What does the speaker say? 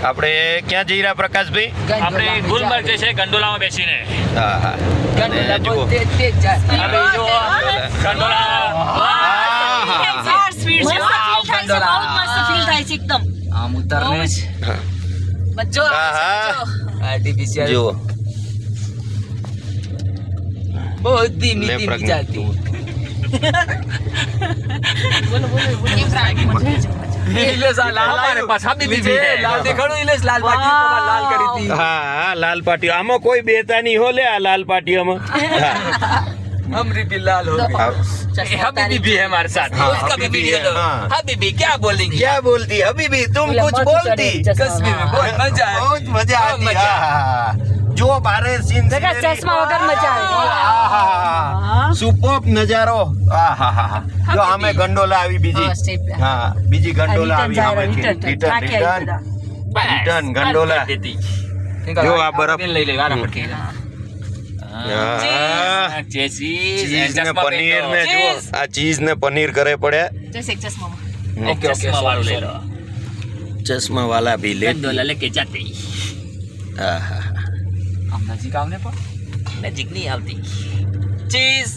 આપણે ક્યાં જઈ રહ્યા પ્રકાશભાઈ? આપણે ગુલમર્ગ છે ગંડોલામાં બેસીને. હા હા. બહુ ધીમી ઇલેશ આ લાલ અમારે આવ્યું. પાસ હાબીબી નીચે બી હે. લાલ દેખાડું ઇલેશ લાલ પાટી ઉપર લાલ કરી હતી હા હા લાલ પાટીઓ આમાં કોઈ બેતા નહીં હો લે આ લાલ પાટીઓમાં હા. हमरी भी लाल हो गई આ- ચશ્મા हबीबी भी है हमारे साथ हाँ, उसका भी हबीबी वीडियो है, लो हाँ। हबीबी क्या बोलेंगे क्या बोलती हबीबी तुम बोला, कुछ मत बोलती चढ़े, चश्मा। कश्मीर में बहुत मजा है बहुत मजा बहुत आती मजा હા, હા, હા. જો બારે સીન બેટા, ચશ્મા વગર મજા આવે. સુપર નજારો આહાહા. જો આમે ગંડોલા આવી બીજી હા, straight. હા બીજી ગંડોલા આ આવી return જાય, આમેથી. return, Return, થાકી આવી return. બધા. રિટર્ન ગંડોલા જો આ બરફ લઈ લે વારા હમ. ફટકે હા. ચીઝ ચીઝ ને પનીર ને જો આ ચીઝ ને પનીર કરે પડ્યા જશે એક ચશ્મામાં. ઓકે ઓકે વાળું લઈ લો ચશ્મા વાલા ભી લે ગંડોલા લેકે જાતે આહાહા. આમ નજીક આવને પણ નજીક નહીં આવતી ચીઝ